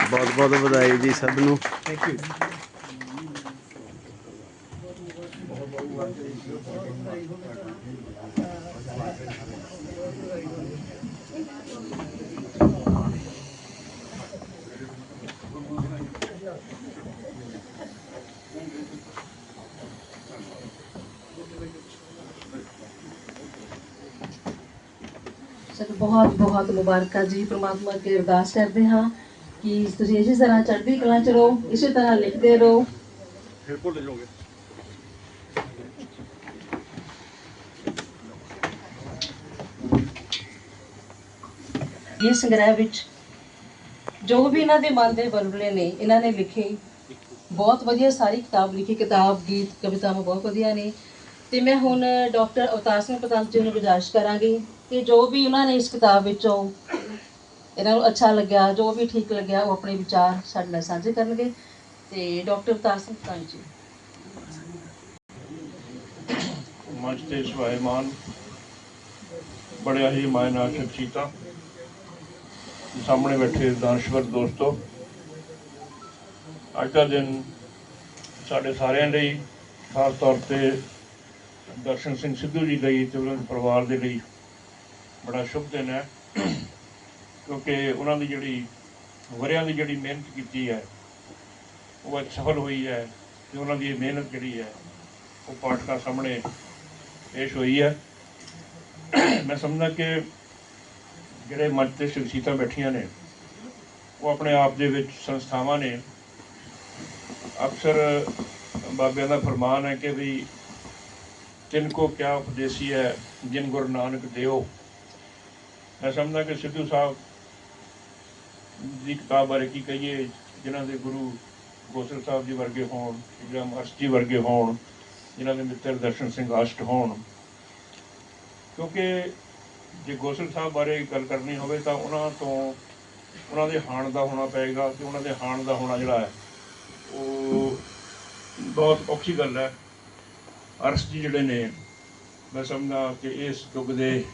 ਬਹੁਤ ਬਹੁਤ ਵਧਾਈ ਜੀ ਸਭ ਨੂੰ। ਥੈਂਕ ਯੂ ਸਾਨੂੰ ਬਹੁਤ ਬਹੁਤ ਮੁਬਾਰਕਾਂ ਜੀ। ਪ੍ਰਮਾਤਮਾ ਅੱਗੇ ਅਰਦਾਸ ਕਰਦੇ ਹਾਂ ਕਿ ਤੁਸੀਂ ਇਸੇ ਤਰ੍ਹਾਂ ਚੜ੍ਹਦੀ ਕਲਾ ਚ ਰਹੋ ਇਸੇ ਤਰ੍ਹਾਂ ਲਿਖਦੇ ਰਹੋ। ਫਿਰ ਭੁੱਲ ਜਾਓਗੇ ਇਹ ਸੰਗ੍ਰਹਿ ਵਿੱਚ ਜੋ ਵੀ ਇਹਨਾਂ ਦੇ ਮਨ ਦੇ ਬਲਬਲੇ ਨੇ ਇਹਨਾਂ ਨੇ ਲਿਖੇ। ਬਹੁਤ ਵਧੀਆ ਸਾਰੀ ਕਿਤਾਬ ਲਿਖੀ। ਕਿਤਾਬ ਗੀਤ ਕਵਿਤਾਵਾਂ ਬਹੁਤ ਵਧੀਆ ਨੇ। ਤੇ ਮੈਂ ਹੁਣ ਡਾਕਟਰ ਅਵਤਾਰ ਸਿੰਘ ਪਤੰਤ ਜੀ ਨੂੰ ਗੁਜ਼ਾਰਿਸ਼ ਕਰਾਂਗੀ। ਕਿ ਜੋ ਵੀ ਉਹਨਾਂ ਨੇ ਇਸ ਕਿਤਾਬ ਵਿੱਚੋਂ ਇਹਨਾਂ ਨੂੰ ਅੱਛਾ ਲੱਗਿਆ, ਜੋ ਵੀ ਠੀਕ ਲੱਗਿਆ, ਉਹ ਆਪਣੇ ਵਿਚਾਰ ਸਾਡੇ ਨਾਲ ਸਾਂਝੇ ਕਰਨਗੇ। ਤੇ ਡਾਕਟਰ ਅਵਤਾਰ ਸਿੰਘ ਪਤੰਤ ਜੀ। ਮੰਚ ਤੇ ਸਵਾਇਮਾਨ ਬੜਿਆ ਹੀ ਮਾਇਨਾ ਸ਼ਖਸੀਅਤਾਂ ਸਾਹਮਣੇ ਬੈਠੇ ਦਾਨਸ਼ਵਰ ਦੋਸਤੋ, ਅੱਜ ਦਾ ਦਿਨ ਸਾਡੇ ਸਾਰਿਆਂ ਲਈ ਖਾਸ ਤੌਰ ਤੇ ਦਰਸ਼ਨ ਸਿੰਘ ਸਿੱਧੂ ਜੀ ਲਈ ਤੇ ਉਹਨਾਂ ਦੇ ਪਰਿਵਾਰ ਦੇ ਲਈ ਬੜਾ ਸ਼ੁਭ ਦਿਨ ਹੈ। ਕਿਉਂਕਿ ਉਹਨਾਂ ਦੀ ਜਿਹੜੀ, ਵਰਿਆਂ ਦੀ ਜਿਹੜੀ ਮਿਹਨਤ ਕੀਤੀ ਹੈ, ਉਹ ਅੱਜ ਸਫਲ ਹੋਈ ਹੈ ਤੇ ਉਹਨਾਂ ਦੀ ਇਹ ਮਿਹਨਤ ਜਿਹੜੀ ਹੈ, ਉਹ ਪਾਠਕਾਂ ਸਾਹਮਣੇ ਪੇਸ਼ ਹੋਈ ਹੈ। ਮੈਂ ਸਮਝਦਾ ਕਿ ਜਿਹੜੇ ਮੰਚ ਤੇ ਸ਼ਖਸੀਅਤਾਂ ਬੈਠੀਆਂ ਨੇ, ਉਹ ਆਪਣੇ ਆਪ ਦੇ ਵਿੱਚ ਸੰਸਥਾਵਾਂ ਨੇ। ਅਕਸਰ ਬਾਬਿਆਂ ਦਾ ਫਰਮਾਨ ਹੈ ਕਿ ਵੀ, ਤਿੰਨ ਕੋ ਕਿਆ ਉਪਦੇਸੀ ਹੈ, ਜਿਨ ਗੁਰੂ ਨਾਨਕ ਦੇਵ ਮੈਂ ਸਮਝਦਾ ਕਿ ਸਿੱਧੂ ਸਾਹਿਬ ਦੀ ਕਿਤਾਬ ਬਾਰੇ ਕੀ ਕਹੀਏ, ਜਿਨ੍ਹਾਂ ਦੇ ਗੁਰੂ ਗੋਸਲ ਸਾਹਿਬ ਜੀ ਵਰਗੇ ਹੋਣ, ਜਾਂ ਅਰਸ਼ ਜੀ ਵਰਗੇ ਹੋਣ, ਜਿਨ੍ਹਾਂ ਦੇ ਮਿੱਤਰ ਦਰਸ਼ਨ ਸਿੰਘ ਆਸ਼ਟ ਹੋਣ। ਕਿਉਂਕਿ ਜੇ ਗੋਸਲ ਸਾਹਿਬ ਬਾਰੇ ਗੱਲ ਕਰਨੀ ਹੋਵੇ ਤਾਂ ਉਹਨਾਂ ਤੋਂ ਉਹਨਾਂ ਦੇ ਹਾਣ ਦਾ ਹੋਣਾ ਪਏਗਾ ਤੇ ਉਹਨਾਂ ਦੇ ਹਾਣ ਦਾ ਹੋਣਾ ਜਿਹੜਾ ਹੈ, ਉਹ ਬਹੁਤ ਔਖੀ ਗੱਲ ਹੈ। ਅਰਸ਼ ਜੀ ਜਿਹੜੇ ਨੇ, ਮੈਂ ਸਮਝਦਾ ਕਿ ਇਸ ਯੁੱਗ ਦੇ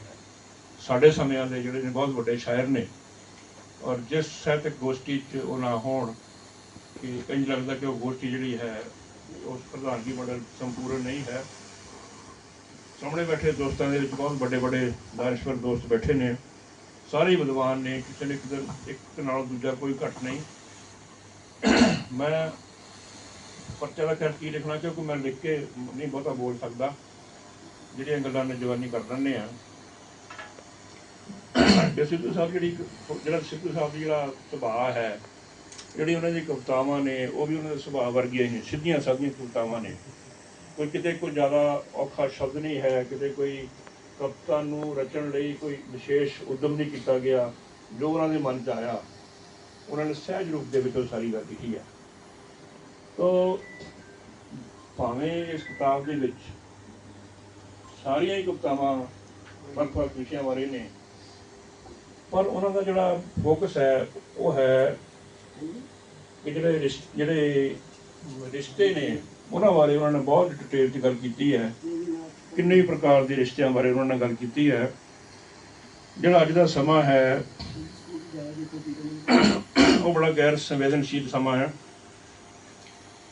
ਸਾਡੇ ਸਮਿਆਂ ਦੇ ਜਿਹੜੇ ਨੇ ਬਹੁਤ ਵੱਡੇ ਸ਼ਾਇਰ ਨੇ। ਔਰ ਜਿਸ ਸਾਹਿਤਕ ਗੋਸ਼ਟੀ 'ਚ ਉਹ ਨਾ ਹੋਣ, ਕਿ ਇੰਜ ਲੱਗਦਾ ਕਿ ਉਹ ਗੋਸ਼ਟੀ ਜਿਹੜੀ ਹੈ, ਉਸ ਪ੍ਰਧਾਨਗੀ ਮਾਡਲ ਸੰਪੂਰਨ ਨਹੀਂ ਹੈ। ਸਾਹਮਣੇ ਬੈਠੇ ਦੋਸਤਾਂ ਦੇ ਵਿੱਚ ਬਹੁਤ ਵੱਡੇ ਵੱਡੇ ਦਾਨਸ਼ਵਰ ਦੋਸਤ ਬੈਠੇ ਨੇ। ਸਾਰੇ ਵਿਦਵਾਨ ਨੇ, ਕਿਸੇ ਨੇ ਕਿਤੇ ਇੱਕ ਨਾਲ ਦੂਜਾ ਕੋਈ ਘੱਟ ਨਹੀਂ। ਮੈਂ ਪਰਚਾ ਦਾ ਕਰ ਕੀ ਲਿਖਣਾ, ਕਿਉਂਕਿ ਮੈਂ ਲਿਖ ਕੇ ਨਹੀਂ ਬਹੁਤਾ ਬੋਲ ਸਕਦਾ। ਜਿਹੜੀਆਂ ਗੱਲਾਂ ਨੇ ਜਵਾਨੀ ਕਰ ਦਿੰਦੇ ਆ ਕਿ ਸਿੱਧੂ ਸਾਹਿਬ ਜਿਹੜੀ ਜਿਹੜਾ ਸਿੱਧੂ ਸਾਹਿਬ ਦੀ ਜਿਹੜਾ ਸੁਭਾਅ ਹੈ, ਜਿਹੜੀ ਉਹਨਾਂ ਦੀ ਕਵਿਤਾਵਾਂ ਨੇ, ਉਹ ਵੀ ਉਹਨਾਂ ਦੇ ਸੁਭਾਅ ਵਰਗੀਆਂ ਹੀ ਨੇ, ਸਿੱਧੀਆਂ ਸਾਧੀਆਂ ਕਵਿਤਾਵਾਂ ਨੇ। ਕੋਈ ਕਿਤੇ ਕੋਈ ਜ਼ਿਆਦਾ ਔਖਾ ਸ਼ਬਦ ਨਹੀਂ ਹੈ, ਕਿਤੇ ਕੋਈ ਕਵਿਤਾ ਨੂੰ ਰਚਣ ਲਈ ਕੋਈ ਵਿਸ਼ੇਸ਼ ਉਦਮ ਨਹੀਂ ਕੀਤਾ ਗਿਆ, ਜੋ ਉਹਨਾਂ ਦੇ ਮਨ 'ਚ ਆਇਆ, ਉਹਨਾਂ ਨੇ ਸਹਿਜ ਰੂਪ ਦੇ ਵਿੱਚ ਉਹ ਸਾਰੀ ਗੱਲ ਲਿਖੀ ਹੈ। ਤੋ ਭਾਵੇਂ ਇਸ ਕਿਤਾਬ ਦੇ ਵਿੱਚ ਸਾਰੀਆਂ ਹੀ ਕਵਿਤਾਵਾਂ ਵੱਖ-ਵੱਖ ਵਿਸ਼ਿਆਂ ਬਾਰੇ ਨੇ ਪਰ ਉਹਨਾਂ ਦਾ ਜਿਹੜਾ ਫੋਕਸ ਹੈ, ਉਹ ਹੈ ਕਿ ਜਿਹੜੇ ਰਿਸ਼- ਜਿਹੜੇ ਰਿਸ਼ਤੇ ਨੇ, ਉਹਨਾਂ ਬਾਰੇ ਉਹਨਾਂ ਨੇ ਬਹੁਤ ਡਿਟੇਲ 'ਚ ਗੱਲ ਕੀਤੀ ਹੈ। ਕਿੰਨੇ ਪ੍ਰਕਾਰ ਦੇ ਰਿਸ਼ਤਿਆਂ ਬਾਰੇ ਉਹਨਾਂ ਨੇ ਗੱਲ ਕੀਤੀ ਹੈ। ਜਿਹੜਾ ਅੱਜ ਦਾ ਸਮਾਂ ਹੈ, ਉਹ ਬੜਾ ਗੈਰ ਸੰਵੇਦਨਸ਼ੀਲ ਸਮਾਂ ਹੈ।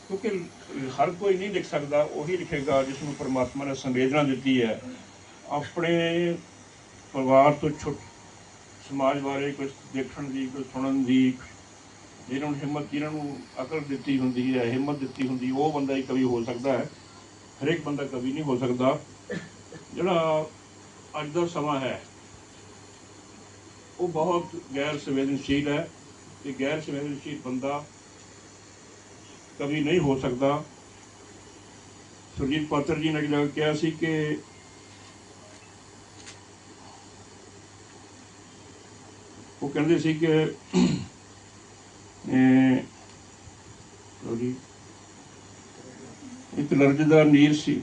ਕਿਉਂਕਿ ਹਰ ਕੋਈ ਨਹੀਂ ਲਿਖ ਸਕਦਾ, ਉਹੀ ਲਿਖੇਗਾ ਜਿਸ ਨੂੰ ਪਰਮਾਤਮਾ ਨੇ ਸੰਵੇਦਨਾ ਦਿੱਤੀ ਹੈ। ਆਪਣੇ ਪਰਿਵਾਰ ਤੋਂ ਛੁੱਟ ਸਮਾਜ ਬਾਰੇ ਕੁਝ ਦੇਖਣ ਦੀ ਕੁਝ ਸੁਣਨ ਦੀ, ਜਿਹਨਾਂ ਨੂੰ ਹਿੰਮਤ, ਜਿਹਨਾਂ ਨੂੰ ਅਕਲ ਦਿੱਤੀ ਹੁੰਦੀ ਹੈ, ਹਿੰਮਤ ਦਿੱਤੀ ਹੁੰਦੀ, ਉਹ ਬੰਦਾ ਹੀ ਕਵੀ ਹੋ ਸਕਦਾ ਹੈ। ਹਰੇਕ ਬੰਦਾ ਕਵੀ ਨਹੀਂ ਹੋ ਸਕਦਾ। ਜਿਹੜਾ ਅੱਜ ਦਾ ਸਮਾਂ ਹੈ, ਉਹ ਬਹੁਤ ਗੈਰ ਸੰਵੇਦਨਸ਼ੀਲ ਹੈ ਤੇ ਗੈਰ ਸੰਵੇਦਨਸ਼ੀਲ ਬੰਦਾ ਕਵੀ ਨਹੀਂ ਹੋ ਸਕਦਾ। ਸੁਰਜੀਤ ਪਾਤਰ ਜੀ ਨੇ ਜਿਹੜਾ ਕਿਹਾ ਸੀ ਕਿ ਉਹ ਕਹਿੰਦੇ ਸੀ ਕਿ ਅਹ, sorry, ਇੱਕ ਲਰਜ਼ਦਾ ਨੀਰ ਸੀ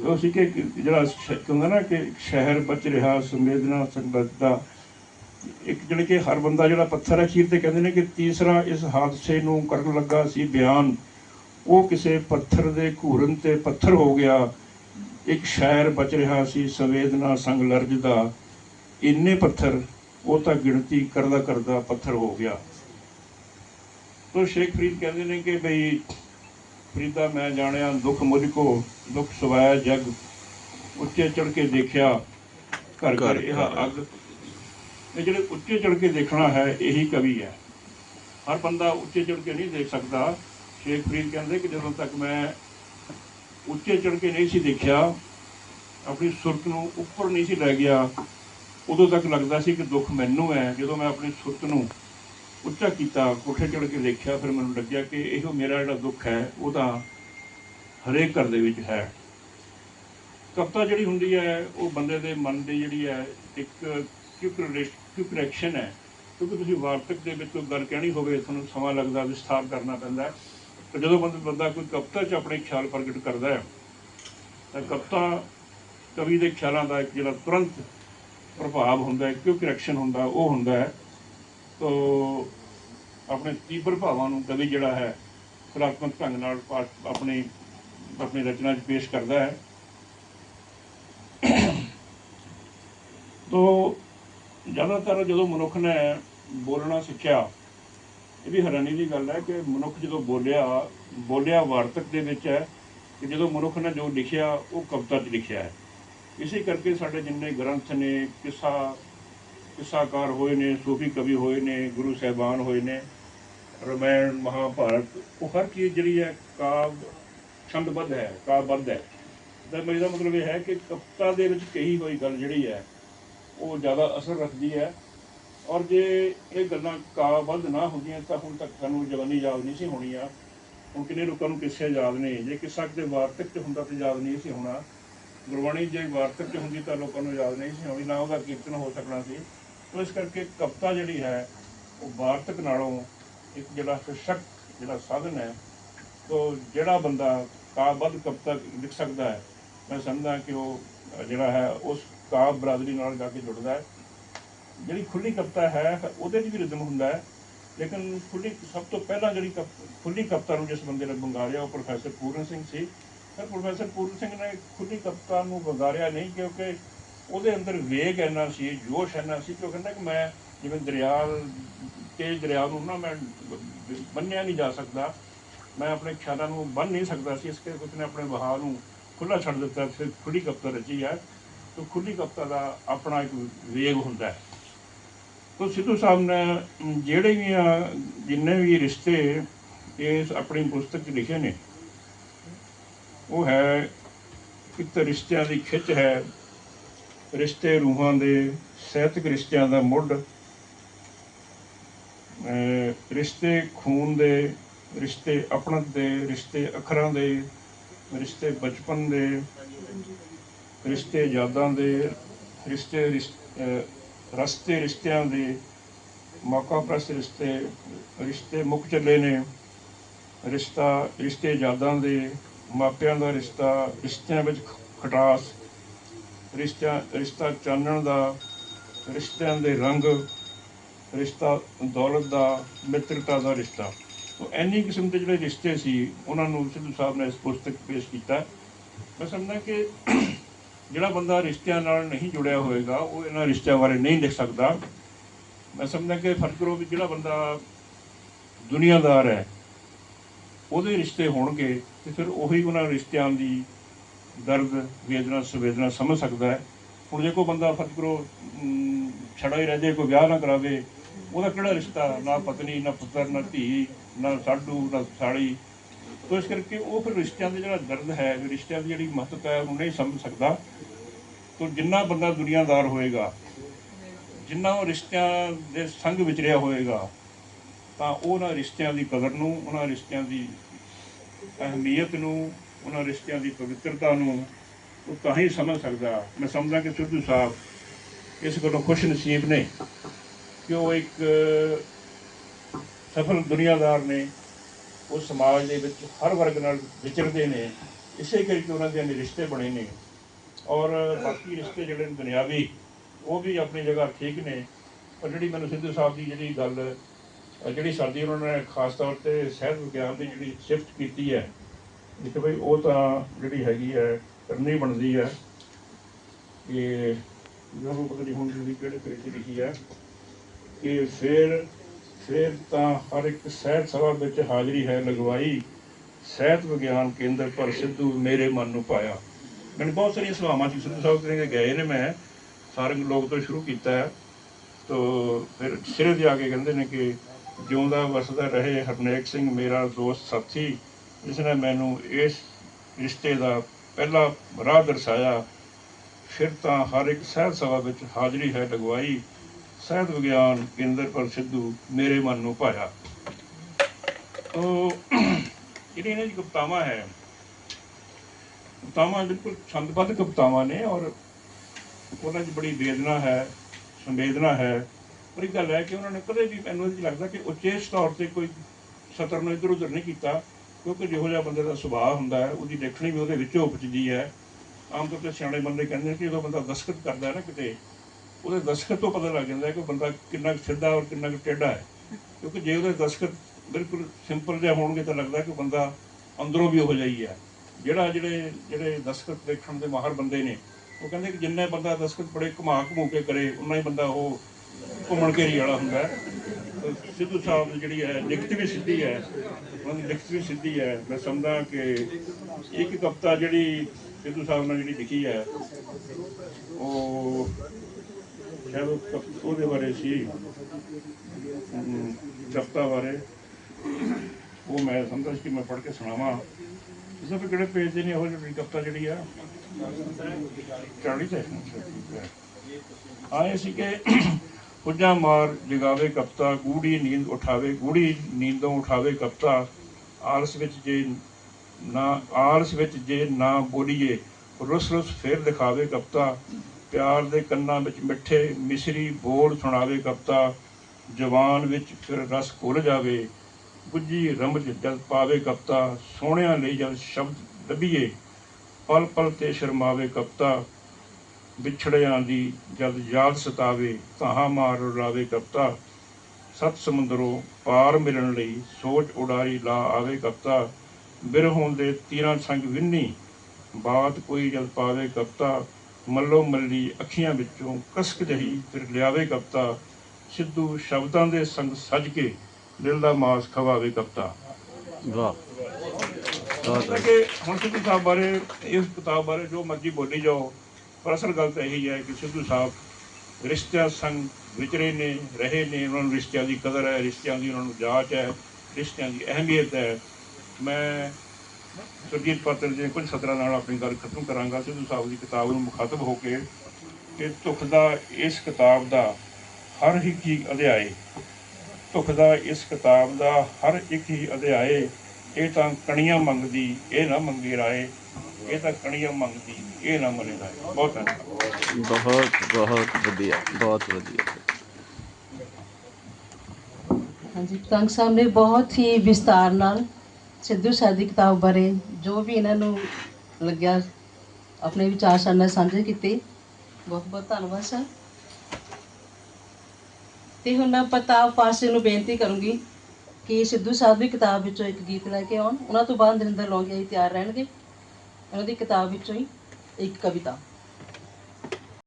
ਉਹ ਸੀ ਕਿ ਜਿਹੜਾ ਕਹਿੰਦਾ ਨਾ ਕਿ ਸ਼ਹਿਰ ਬਚ ਰਿਹਾ ਸੰਵੇਦਨਾ ਸੰਗਤਦਾ ਇੱਕ ਜਿਹੜੇ ਕਿ ਹਰ ਬੰਦਾ ਜਿਹੜਾ ਪੱਥਰ ਅਖੀਰ ਤੇ ਕਹਿੰਦੇ ਨੇ ਕਿ ਤੀਸਰਾ ਇਸ ਹਾਦਸੇ ਨੂੰ ਕਰਨ ਲੱਗਾ ਸੀ ਬਿਆਨ। ਉਹ ਕਿਸੇ ਪੱਥਰ ਦੇ ਘੂਰਨ ਤੇ ਪੱਥਰ ਹੋ ਗਿਆ। ਇੱਕ ਸ਼ਹਿਰ ਬਚ ਰਿਹਾ ਸੀ ਸੰਵੇਦਨਾ ਸੰਗ ਲਰਜ ਦਾ। ਇੰਨੇ ਪੱਥਰ ਉਹ ਤਾਂ ਗਿਣਤੀ ਕਰਦਾ ਕਰਦਾ ਪੱਥਰ ਹੋ ਗਿਆ। ਤੋ ਸ਼ੇਖ ਫਰੀਦ ਕਹਿੰਦੇ ਨੇ ਕਿ ਬਈ ਫਰੀਦਾ ਮੈਂ ਜਾਣਿਆ ਦੁੱਖ ਮੁਝ ਕੋ ਦੁੱਖ ਸਵਾਇਆ ਜਗ। ਉੱਚੇ ਚੜ ਕੇ ਦੇਖਿਆ ਘਰ ਘਰ ਇਹ। ਅੱਗ। ਇਹ ਜਿਹੜੇ ਉੱਚੇ ਚੜ ਕੇ ਦੇਖਣਾ ਹੈ ਇਹੀ ਕਵੀ ਹੈ। ਹਰ ਬੰਦਾ ਉੱਚੇ ਚੜ ਕੇ ਨਹੀਂ ਦੇਖ ਸਕਦਾ। ਸ਼ੇਖ ਫਰੀਦ ਕਹਿੰਦੇ ਕਿ ਜਦੋਂ ਤੱਕ ਮੈਂ ਉੱਚੇ ਚੜ ਕੇ ਨਹੀਂ ਸੀ ਦੇਖਿਆ, ਆਪਣੀ ਸੁਰਤ ਨੂੰ ਉੱਪਰ ਨਹੀਂ ਸੀ ਲੈ ਗਿਆ, ਉਦੋਂ ਤੱਕ ਲੱਗਦਾ ਸੀ ਕਿ ਦੁੱਖ ਮੈਨੂੰ ਹੈ। ਜਦੋਂ ਮੈਂ ਆਪਣੀ ਸੁਰਤ ਨੂੰ ਉੱਚਾ ਕੀਤਾ, ਕੋਠੇ ਚੜ ਕੇ ਦੇਖਿਆ, ਫਿਰ ਮੈਨੂੰ ਲੱਗਿਆ ਕਿ ਇਹੋ ਮੇਰਾ ਜਿਹੜਾ ਦੁੱਖ ਹੈ, ਉਹ ਤਾਂ ਹਰੇਕ ਘਰ ਦੇ ਵਿੱਚ ਹੈ। ਕਵਿਤਾ ਜਿਹੜੀ ਹੁੰਦੀ ਹੈ, ਉਹ ਬੰਦੇ ਦੇ ਮਨ ਦੀ ਜਿਹੜੀ ਹੈ, ਇੱਕ ਕਿਉਕ ਰਿਐਕਸ਼ਨ ਹੈ। ਕਿਉਂਕਿ ਤੁਸੀਂ ਵਾਰਤਕ ਦੇ ਵਿੱਚ ਕੋਈ ਗੱਲ ਕਹਿਣੀ ਹੋਵੇ, ਤੁਹਾਨੂੰ ਸਮਾਂ ਲੱਗਦਾ, ਵਿਸਥਾਰ ਕਰਨਾ ਪੈਂਦਾ ਤੇ ਜਦੋਂ ਬੰਦਾ ਬੰਦਾ ਕੋਈ ਕਵਿਤਾ 'ਚ ਆਪਣੇ ਖਿਆਲ ਪ੍ਰਗਟ ਕਰਦਾ ਹੈ, ਤਾਂ ਕਵਿਤਾ ਕਵੀ ਦੇ ਖਿਆਲਾਂ ਦਾ ਇੱਕ ਜਿਹੜਾ ਤੁਰੰਤ ਪ੍ਰਭਾਵ ਹੁੰਦਾ ਹੈ ਕਿਉਂ ਕਰੈਕਸ਼ਨ ਹੁੰਦਾ, ਉਹ ਹੁੰਦਾ ਹੈ। ਤੋ ਆਪਣੇ ਤੀਬਰ ਭਾਵਾਂ ਨੂੰ ਕਵੀ ਜਿਹੜਾ ਹੈ, ਕਲਾਤਮਕ ਢੰਗ ਨਾਲ ਪਾ- ਆਪਣੀ ਆਪਣੀ ਰਚਨਾ 'ਚ ਪੇਸ਼ ਕਰਦਾ ਹੈ। ਤੋ ਜ਼ਿਆਦਾਤਰ ਜਦੋਂ ਮਨੁੱਖ ਨੇ ਬੋਲਣਾ ਸਿੱਖਿਆ ਇਹ ਵੀ ਹੈਰਾਨੀ ਦੀ ਗੱਲ ਹੈ ਕਿ ਮਨੁੱਖ ਜਦੋਂ ਬੋਲਿਆ ਬੋਲਿਆ ਵਾਰਤਕ ਦੇ ਵਿੱਚ ਹੈ ਕਿ ਜਦੋਂ ਮਨੁੱਖ ਨੇ ਜੋ ਲਿਖਿਆ, ਉਹ ਕਵਿਤਾ 'ਚ ਲਿਖਿਆ ਹੈ। ਇਸੇ ਕਰਕੇ ਸਾਡੇ ਜਿੰਨੇ ਗ੍ਰੰਥ ਨੇ, ਕਿੱਸਾ, ਕਿੱਸਾਕਾਰ ਹੋਏ ਨੇ, ਸੂਫੀ ਕਵੀ ਹੋਏ ਨੇ, ਗੁਰੂ ਸਾਹਿਬਾਨ ਹੋਏ ਨੇ, ਰਮਾਇਣ, ਮਹਾਭਾਰਤ, ਉਹ ਹਰ ਚੀਜ਼ ਜਿਹੜੀ ਹੈ ਕਾਵ ਛੰਦਬੱਧ ਹੈ, ਕਾਵਬੱਧ ਹੈ। ਤਾਂ ਮੇਰਾ ਮਤਲਬ ਇਹ ਹੈ ਕਿ ਕਵਿਤਾ ਦੇ ਵਿੱਚ ਕਹੀ ਹੋਈ ਗੱਲ ਜਿਹੜੀ ਹੈ, ਉਹ ਜ਼ਿਆਦਾ ਅਸਰ ਰੱਖਦੀ ਹੈ। ਔਰ ਜੇ ਇਹ ਗੱਲਾਂ ਕਾਵਬੱਧ ਨਾ ਹੁੰਦੀਆਂ ਤਾਂ ਹੁਣ ਤੱਕ ਸਾਨੂੰ ਜਵਾਨੀ ਯਾਦ ਨਹੀਂ ਸੀ ਹੋਣੀਆਂ ਹੁਣ ਕਿੰਨੇ ਲੋਕਾਂ ਨੂੰ ਕਿੱਸੇ ਯਾਦ ਨੇ? ਜੇ ਕਿੱਸਾ ਕਿਤੇ ਵਾਰਤਕ 'ਚ ਹੁੰਦਾ ਤਾਂ ਯਾਦ ਨਹੀਂ ਸੀ ਹੋਣਾ। ਗੁਰਬਾਣੀ ਜੇ ਵਾਰਤਕ 'ਚ ਹੁੰਦੀ ਤਾਂ ਲੋਕਾਂ ਨੂੰ ਯਾਦ ਨਹੀਂ ਸੀ ਹੋਣੀ, ਨਾ ਉਹਦਾ ਕੀਰਤਨ ਹੋ ਸਕਣਾ ਸੀ। ਤੋ ਇਸ ਕਰਕੇ ਕਵਿਤਾ ਜਿਹੜੀ ਹੈ, ਉਹ ਵਾਰਤਕ ਨਾਲੋਂ ਇੱਕ ਜਿਹੜਾ ਸਸ਼ਕਤ ਜਿਹੜਾ ਸਾਧਨ ਹੈ, ਤੋ ਜਿਹੜਾ ਬੰਦਾ ਕਾਬੱਧ ਕਵਿਤਾ ਲਿਖ ਸਕਦਾ ਹੈ, ਮੈਂ ਸਮਝਦਾ ਕਿ ਉਹ ਜਿਹੜਾ ਹੈ, ਉਸ ਕਾਵ ਬਰਾਦਰੀ ਨਾਲ ਜਾ ਕੇ ਜੁੜਦਾ ਹੈ। ਜਿਹੜੀ ਖੁੱਲੀ ਕਵਿਤਾ ਹੈ ਉਹਦੇ 'ਚ ਵੀ ਰਿਦਮ ਹੁੰਦਾ ਹੈ। ਲੇਕਿਨ ਖੁੱਲੀ ਸਭ ਤੋਂ ਪਹਿਲਾਂ ਜਿਹੜੀ ਕਵ- ਖੁੱਲੀ ਕਵਿਤਾ ਨੂੰ ਜਿਸ ਬੰਦੇ ਨੇ ਵੰਗਾਰਿਆ, ਉਹ ਪ੍ਰੋਫੈਸਰ ਪੂਰਨ ਸਿੰਘ ਸੀ। ਪਰ ਪ੍ਰੋਫੈਸਰ ਪੂਰਨ ਸਿੰਘ ਨੇ ਖੁੱਲੀ ਕਵਿਤਾ ਨੂੰ ਵੰਗਾਰਿਆ ਨਹੀਂ, ਕਿਉਂਕਿ ਉਹਦੇ ਅੰਦਰ ਵੇਗ ਇੰਨਾ ਸੀ, ਜੋਸ਼ ਇੰਨਾ ਸੀ, ਕਿ ਉਹ ਕਹਿੰਦਾ ਕਿ ਮੈਂ ਜਿਵੇਂ ਦਰਿਆ, ਤੇਜ਼ ਦਰਿਆ ਨੂੰ ਨਾ ਮੈਂ ਬੰਨਿਆ ਨਹੀਂ ਜਾ ਸਕਦਾ। ਮੈਂ ਆਪਣੇ ਖਿਆਲਾਂ ਨੂੰ ਬੰਨ ਨਹੀਂ ਸਕਦਾ ਸੀ, ਇਸ ਕਰਕੇ ਉਸਨੇ ਆਪਣੇ ਵਹਾਅ ਨੂੰ ਖੁੱਲਾ ਛੱਡ ਦਿੱਤਾ, ਫਿਰ ਖੁੱਲੀ ਕਵਿਤਾ ਰਚੀ ਹੈ। ਤਾਂ ਖੁੱਲੀ ਕਵਿਤਾ ਦਾ ਆਪਣਾ ਇੱਕ ਵੇਗ ਹੁੰਦਾ ਹੈ। ਤੋ ਸਿੱਧੂ ਸਾਹਿਬ ਨੇ ਜਿਹੜੇ ਵੀ ਆ, ਜਿੰਨੇ ਵੀ ਰਿਸ਼ਤੇ ਇਸ ਆਪਣੀ ਪੁਸਤਕ 'ਚ ਲਿਖੇ ਨੇ, ਉਹ ਹੈ ਇੱਕ ਰਿਸ਼ਤਿਆਂ ਦੀ ਖਿੱਚ ਹੈ, ਰਿਸ਼ਤੇ ਰੂਹਾਂ ਦੇ, ਸਹਿਤਕ ਰਿਸ਼ਤਿਆਂ ਦਾ ਮੁੱਢ ਰਿਸ਼ਤੇ ਖੂਨ ਦੇ, ਰਿਸ਼ਤੇ ਆਪਣਤ ਦੇ, ਰਿਸ਼ਤੇ ਅੱਖਰਾਂ ਦੇ, ਰਿਸ਼ਤੇ ਬਚਪਨ ਦੇ, ਰਿਸ਼ਤੇ ਯਾਦਾਂ ਦੇ, ਰਿਸ਼ਤੇ ਰਿਸ਼- ਰਸਤੇ ਰਿਸ਼ਤਿਆਂ ਦੇ ਮੌਕਾ ਪ੍ਰਸਤ ਰਿਸ਼ਤੇ ਰਿਸ਼ਤੇ ਮੁੱਕ ਚੱਲੇ ਨੇ ਰਿਸ਼ਤਾ ਰਿਸ਼ਤੇ ਯਾਦਾਂ ਦੇ ਮਾਪਿਆਂ ਦਾ ਰਿਸ਼ਤਾ ਰਿਸ਼ਤਿਆਂ ਵਿੱਚ ਖਟਾਸ ਰਿਸ਼ਤਿਆਂ ਰਿਸ਼ਤਾ ਚਾਨਣ ਦਾ ਰਿਸ਼ਤਿਆਂ ਦੇ ਰੰਗ ਰਿਸ਼ਤਾ ਦੌਲਤ ਦਾ ਮਿੱਤਰਤਾ ਦਾ ਰਿਸ਼ਤਾ ਉਹ ਐਨੀ ਕਿਸਮ ਦੇ ਜਿਹੜੇ ਰਿਸ਼ਤੇ ਸੀ ਉਹਨਾਂ ਨੂੰ ਸਿੱਧੂ ਸਾਹਿਬ ਨੇ ਇਸ ਪੁਸਤਕ ਪੇਸ਼ ਕੀਤਾ ਮੈਂ ਸਮਝਦਾ ਕਿ ਜਿਹੜਾ ਬੰਦਾ ਰਿਸ਼ਤਿਆਂ ਨਾਲ ਨਹੀਂ ਜੁੜਿਆ ਹੋਏਗਾ, ਉਹ ਇਹਨਾਂ ਰਿਸ਼ਤਿਆਂ ਬਾਰੇ ਨਹੀਂ ਲਿਖ ਸਕਦਾ। ਮੈਂ ਸਮਝਦਾ ਕਿ ਫ਼ਰਕ ਕਰੋ ਵੀ ਜਿਹੜਾ ਬੰਦਾ ਦੁਨੀਆਦਾਰ ਹੈ, ਉਹਦੇ ਰਿਸ਼ਤੇ ਹੋਣਗੇ ਤੇ ਫਿਰ ਉਹੀ ਉਹਨਾਂ ਰਿਸ਼ਤਿਆਂ ਦੀ ਦਰਦ, ਵੇਦਨਾ, ਸੰਵੇਦਨਾ ਸਮਝ ਸਕਦਾ ਹੈ। ਹੁਣ ਜੇ ਕੋਈ ਬੰਦਾ ਫ਼ਰਕ ਕਰੋ ਛੜਾ ਹੀ ਰਹਿ ਜਾਏ, ਕੋਈ ਵਿਆਹ ਨਾ ਕਰਾਵੇ, ਉਹਦਾ ਕਿਹੜਾ ਰਿਸ਼ਤਾ? ਨਾ ਪਤਨੀ, ਨਾ ਪੁੱਤਰ, ਨਾ ਧੀ, ਨਾ ਸਾਡੂ, ਨਾ ਸਾਲੀ। ਤੋ ਇਸ ਕਰਕੇ ਉਹ ਫਿਰ ਰਿਸ਼ਤਿਆਂ ਦੇ ਜਿਹੜਾ ਦਰਦ ਹੈ ਵੀ ਰਿਸ਼ਤਿਆਂ ਦੀ ਜਿਹੜੀ ਮਹੱਤਤਾ ਹੈ ਉਹ ਨਹੀਂ ਸਮਝ ਸਕਦਾ। ਤੋ ਜਿੰਨਾ ਬੰਦਾ ਦੁਨੀਆਦਾਰ ਹੋਏਗਾ, ਜਿੰਨਾ ਉਹ ਰਿਸ਼ਤਿਆਂ ਦੇ ਸੰਗ ਵਿਚਰਿਆ ਹੋਏਗਾ, ਤਾਂ ਉਹਨਾਂ ਰਿਸ਼ਤਿਆਂ ਦੀ ਕਦਰ ਨੂੰ, ਉਹਨਾਂ ਰਿਸ਼ਤਿਆਂ ਦੀ ਅਹਿਮੀਅਤ ਨੂੰ, ਉਹਨਾਂ ਰਿਸ਼ਤਿਆਂ ਦੀ ਪਵਿੱਤਰਤਾ ਨੂੰ ਉਹ ਤਾਂ ਹੀ ਸਮਝ ਸਕਦਾ। ਮੈਂ ਸਮਝਦਾ ਕਿ ਸਿੱਧੂ ਸਾਹਿਬ ਇਸ ਗੱਲੋਂ ਖੁਸ਼ ਨਸੀਬ ਨੇ ਕਿ ਉਹ ਇੱਕ ਸਫਲ ਦੁਨੀਆਦਾਰ ਨੇ। ਉਹ ਸਮਾਜ ਦੇ ਵਿੱਚ ਹਰ ਵਰਗ ਨਾਲ ਵਿਚਰਦੇ ਨੇ, ਇਸੇ ਕਰਕੇ ਉਹਨਾਂ ਦੇ ਰਿਸ਼ਤੇ ਬਣੇ ਨੇ। ਔਰ ਬਾਕੀ ਰਿਸ਼ਤੇ ਜਿਹੜੇ ਨੇ ਦੁਨਿਆਵੀ, ਉਹ ਵੀ ਆਪਣੀ ਜਗ੍ਹਾ ਠੀਕ ਨੇ। ਪਰ ਜਿਹੜੀ ਮੈਨੂੰ ਸਿੱਧੂ ਸਾਹਿਬ ਦੀ ਜਿਹੜੀ ਗੱਲ, ਜਿਹੜੀ ਸਾਡੀ ਉਹਨਾਂ ਨੇ ਖਾਸ ਤੌਰ ਤੇ ਸਿਹਤ ਵਿਗਿਆਨ ਦੀ ਜਿਹੜੀ ਸ਼ਿਫਟ ਕੀਤੀ ਹੈ ਕਿ ਬਈ ਉਹ ਤਾਂ ਜਿਹੜੀ ਹੈਗੀ ਹੈ, ਕਰਨੀ ਬਣਦੀ ਹੈ। ਕਿ ਜਦੋਂ ਪਤਾ ਨਹੀਂ ਹੁਣ ਜਿਹੜੀ ਕਿਹੜੇ ਪੇਜ ਲਿਖੀ ਹੈ, ਕਿ ਫਿਰ ਫਿਰ ਤਾਂ ਹਰ ਇੱਕ ਸਿਹਤ ਸਭਾ ਵਿੱਚ ਹਾਜ਼ਰੀ ਹੈ, ਲਗਵਾਈ। ਸਿਹਤ ਵਿਗਿਆਨ ਕੇਂਦਰ ਪਰ ਸਿੱਧੂ ਮੇਰੇ ਮਨ ਨੂੰ ਪਾਇਆ। ਮੈਨੂੰ ਬਹੁਤ ਸਾਰੀਆਂ ਸਵਾਵਾਂ ਸੀ। ਸਿੱਧੂ ਸਾਹਿਬ ਦੇ ਗਏ ਨੇ ਮੈਂ। ਸਾਰੇ ਲੋਕ ਤੋਂ ਸ਼ੁਰੂ ਕੀਤਾ ਹੈ। ਤੋ ਫਿਰ ਸਿਰੇ ਤੇ ਆ ਕੇ ਕਹਿੰਦੇ ਨੇ ਕਿ ਜਿਉਂਦਾ ਵਸਦਾ ਰਹੇ ਹਰਨੇਕ ਸਿੰਘ, ਮੇਰਾ ਦੋਸਤ ਸਾਥੀ। ਜਿਸ ਨੇ ਮੈਨੂੰ ਇਸ ਰਿਸ਼ਤੇ ਦਾ ਪਹਿਲਾ ਰਾਹ ਦਰਸਾਇਆ। ਫਿਰ ਤਾਂ ਹਰ ਇੱਕ ਸਹਿਤ ਸਭਾ ਵਿੱਚ ਹਾਜ਼ਰੀ ਹੈ, ਲਗਵਾਈ। ਸਾਹਿਤ ਵਿਗਿਆਨ ਕੇਂਦਰ ਪਰ ਸਿੱਧੂ ਮੇਰੇ ਮਨ ਨੂੰ ਭਾਇਆ ਤੋ ਜਿਹੜੀ ਇਹਨਾਂ ਦੀ ਕਵਿਤਾਵਾਂ ਹੈ, ਕਵਿਤਾਵਾਂ ਬਿਲਕੁਲ ਛੰਦਬੱਧ ਕਵਿਤਾਵਾਂ ਨੇ ਔਰ ਉਹਨਾਂ 'ਚ ਬੜੀ ਵੇਦਨਾ ਹੈ, ਸੰਵੇਦਨਾ ਹੈ। ਪਰ ਇੱਕ ਗੱਲ ਹੈ ਕਿ ਉਹਨਾਂ ਨੇ ਕਦੇ ਵੀ ਮੈਨੂੰ ਇਹ ਲੱਗਦਾ ਕਿ ਉਚੇਸ਼ ਤੌਰ ਤੇ ਕੋਈ ਸਤਰ ਨੂੰ ਇੱਧਰ ਉੱਧਰ ਨਹੀਂ ਕੀਤਾ, ਕਿਉਂਕਿ ਜਿਹੋ ਜਿਹਾ ਬੰਦੇ ਦਾ ਸੁਭਾਅ ਹੁੰਦਾ ਹੈ, ਉਹਦੀ ਲਿਖਣੀ ਵੀ ਉਹਦੇ ਵਿੱਚੋਂ ਉਪਜਦੀ ਹੈ। ਆਮ ਤੌਰ ਤੇ ਸਿਆਣੇ ਬੰਦੇ ਕਹਿੰਦੇ ਕਿ ਜਦੋਂ ਬੰਦਾ ਦਸਖਤ ਕਰਦਾ ਹੈ ਨਾ ਕਿਤੇ ਉਹਦੇ ਦਸਖਤ ਤੋਂ ਪਤਾ ਲੱਗ ਜਾਂਦਾ ਕਿ ਬੰਦਾ ਕਿੰਨਾ ਕੁ ਸਿੱਧਾ ਔਰ ਕਿੰਨਾ ਕੁ ਟੇਢਾ ਹੈ। ਕਿਉਂਕਿ ਜੇ ਉਹਦੇ ਦਸਖਤ ਬਿਲਕੁਲ ਸਿੰਪਲ ਜਿਹਾ ਹੋਣਗੇ ਤਾਂ ਲੱਗਦਾ ਕਿ ਬੰਦਾ ਅੰਦਰੋਂ ਵੀ ਉਹੋ ਜਿਹਾ ਹੈ ਜਿਹੜਾ ਜਿਹੜੇ ਜਿਹੜੇ ਦਸਖਤ ਦੇਖਣ ਦੇ ਮਾਹਰ ਬੰਦੇ ਨੇ, ਉਹ ਕਹਿੰਦੇ ਕਿ ਜਿੰਨਾ ਬੰਦਾ ਦਸਖਤ ਬੜੇ ਘੁਮਾ ਘਮੂ ਕੇ ਕਰੇ, ਉਨਾ ਹੀ ਬੰਦਾ ਉਹ ਘੁੰਮਣ ਘੇਰੀ ਵਾਲਾ ਹੁੰਦਾ ਸਿੱਧੂ ਸਾਹਿਬ ਦੀ ਜਿਹੜੀ ਹੈ, ਲਿਖਤ ਵੀ ਸਿੱਧੀ ਹੈ, ਉਹਨਾਂ ਦੀ ਲਿਖਤ ਵੀ ਸਿੱਧੀ ਹੈ। ਮੈਂ ਸਮਝਦਾ ਕਿ ਇੱਕ ਕਵਿਤਾ ਜਿਹੜੀ ਸਿੱਧੂ ਸਾਹਿਬ ਨੇ ਜਿਹੜੀ ਲਿਖੀ ਹੈ, ਉਹ ਸ਼ਾਇਦ ਉਹ ਉਹਦੇ ਬਾਰੇ ਸੀ। ਕਵਿਤਾ ਬਾਰੇ। ਉਹ ਮੈਂ ਸਮਝਦਾ ਸੀ ਕਿ ਮੈਂ ਪੜ੍ਹ ਕੇ ਸੁਣਾਵਾਂ। ਇਸ ਵੀ ਕਿਹੜੇ ਪੇਜ ਤੇ ਨਹੀਂ ਉਹ ਜਿਹੜੀ ਕਵਿਤਾ ਜਿਹੜੀ ਆ? 40 ਤੇ। ਆਏ ਸੀ ਕਿ ਪੁੱਜਾ ਮਾਰ, ਜਗਾਵੇ ਕਪਤਾ ਗੂੜੀ ਨੀਂਦ ਉਠਾਵੇ ਗੂੜੀ ਨੀਂਦੋਂ ਉਠਾਵੇ ਕਪਤਾ। ਆਲਸ ਵਿੱਚ ਜੇ ਨਾ, ਆਲਸ ਵਿੱਚ ਜੇ ਨਾ ਬੋਲੀਏ ਰੁੱਸ ਰੁੱਸ ਫੇਰ ਦਿਖਾਵੇ ਕਪਤਾ। ਪਿਆਰ ਦੇ ਕੰਨਾਂ ਵਿੱਚ ਮਿੱਠੇ ਮਿਸਰੀ ਬੋਲ ਸੁਣਾਵੇ ਕਪਤਾ ਜਵਾਨ ਵਿੱਚ ਫਿਰ ਰਸ ਘੁਲ ਜਾਵੇ, ਗੁੱਜੀ ਰਮਜ ਜਲ ਪਾਵੇ ਕਪਤਾ ਸੋਹਣਿਆਂ ਲਈ ਜਦ ਸ਼ਬਦ ਲੱਭੀਏ ਪਲ ਪਲ ਤੇ ਸ਼ਰਮਾਵੇ ਕਪਤਾ ਵਿਛੜਿਆਂ ਦੀ ਜਦ ਯਾਦ ਸਤਾਵੇ, ਤਾਹਾਂ ਮਾਰ ਰੁਲਾਵੇ ਕਪਤਾ ਸਤ ਸਮੁੰਦਰੋਂ ਪਾਰ ਮਿਲਣ ਲਈ ਸੋਚ ਉਡਾਰੀ ਲਾ ਆਵੇ ਕਪਤਾ ਬਿਰਹੋਂ ਦੇ ਤੀਰਾਂ ਸੰਗ ਵਿੰਨੀ, ਬਾਤ ਕੋਈ ਜਦ ਪਾਵੇ ਕਪਤਾ ਮੱਲੋ ਮੱਲੀ ਅੱਖੀਆਂ ਵਿੱਚੋਂ ਕਸਕ ਜਹੀ ਫਿਰ ਲਿਆਵੇ ਕਪਤਾ ਸਿੱਧੂ ਸ਼ਬਦਾਂ ਦੇ ਸੰਗ ਸੱਜ ਕੇ ਦਿਲ ਦਾ ਮਾਸ ਖਵਾਵੇ ਕਪਤਾ ਵਾਹ। ਕਿ ਹੁਣ ਸਿੱਧੂ ਸਾਹਿਬ ਬਾਰੇ ਇਸ ਕਿਤਾਬ ਬਾਰੇ ਜੋ ਮਰਜ਼ੀ ਬੋਲੀ ਜਾਓ ਪਰ ਅਸਲ ਗੱਲ ਤਾਂ ਇਹੀ ਹੈ ਕਿ ਸਿੱਧੂ ਸਾਹਿਬ ਰਿਸ਼ਤਿਆਂ ਸੰਗ ਵਿਚਰੇ ਨੇ ਰਹੇ ਨੇ ਉਹਨਾਂ ਨੂੰ ਰਿਸ਼ਤਿਆਂ ਦੀ ਕਦਰ ਹੈ ਰਿਸ਼ਤਿਆਂ ਦੀ ਉਹਨਾਂ ਨੂੰ ਜਾਂਚ ਹੈ ਰਿਸ਼ਤਿਆਂ ਦੀ ਅਹਿਮੀਅਤ ਹੈ। ਮੈਂ ਸੁਰਜੀਤ ਪਾਤਰ ਜੀ ਕੁਝ ਸਤਰਾਂ ਨਾਲ ਆਪਣੀ ਗੱਲ ਖਤਮ ਕਰਾਂਗਾ ਸਿੱਧੂ ਸਾਹਿਬ ਦੀ ਕਿਤਾਬ ਨੂੰ ਮੁਖਾਤਬ ਹੋ ਕੇ ਕਿ ਤੁਖ ਦਾ ਇਸ ਕਿਤਾਬ ਦਾ ਹਰ ਇੱਕ ਹੀ ਅਧਿਆਏ ਤੁਖ ਦਾ ਇਸ ਕਿਤਾਬ ਦਾ ਹਰ ਇੱਕ ਹੀ ਅਧਿਆਏ ਇਹ ਤਾਂ ਕਣੀਆਂ ਮੰਗਦੀ ਇਹ ਨਾ ਮੰਗੇ ਰਾਏ ਇਹ ਤਾਂ ਕਣੀਆਂ ਮੰਗਦੀ ਇਹ ਨਾ ਮਰੇ ਰਾਏ। ਬਹੁਤ ਧੰਨਵਾਦ। ਬਹੁਤ ਬਹੁਤ ਵਧੀਆ ਬਹੁਤ ਵਧੀਆ। ਹਾਂਜੀ ਕੰਗ ਸਾਹਿਬ ਨੇ ਬਹੁਤ ਹੀ ਵਿਸਤਾਰ ਨਾਲ ਸਿੱਧੂ ਸਾਹਿਬ ਦੀ ਕਿਤਾਬ ਬਾਰੇ ਜੋ ਵੀ ਇਹਨਾਂ ਨੂੰ ਲੱਗਿਆ, ਆਪਣੇ ਵਿਚਾਰ ਸਾਡੇ ਨਾਲ ਸਾਂਝੇ ਕੀਤੇ। ਬਹੁਤ ਬਹੁਤ ਧੰਨਵਾਦ, ਸਰ। ਤੇ ਹੁਣ ਮੈਂ ਪ੍ਰਤਾਪ ਪਾਸੇ ਨੂੰ ਬੇਨਤੀ ਕਰੂੰਗੀ ਕਿ ਸਿੱਧੂ ਸਾਹਿਬ ਦੀ ਕਿਤਾਬ ਵਿੱਚੋਂ ਇੱਕ ਗੀਤ ਲੈ ਕੇ ਆਉਣ। ਉਹਨਾਂ ਤੋਂ ਬਾਅਦ ਨਰਿੰਦਰ ਲੌਂਗਿਆ ਜੀ ਤਿਆਰ ਰਹਿਣਗੇ। ਉਹਨਾਂ ਦੀ ਕਿਤਾਬ ਵਿੱਚੋਂ ਹੀ ਇੱਕ ਕਵਿਤਾ।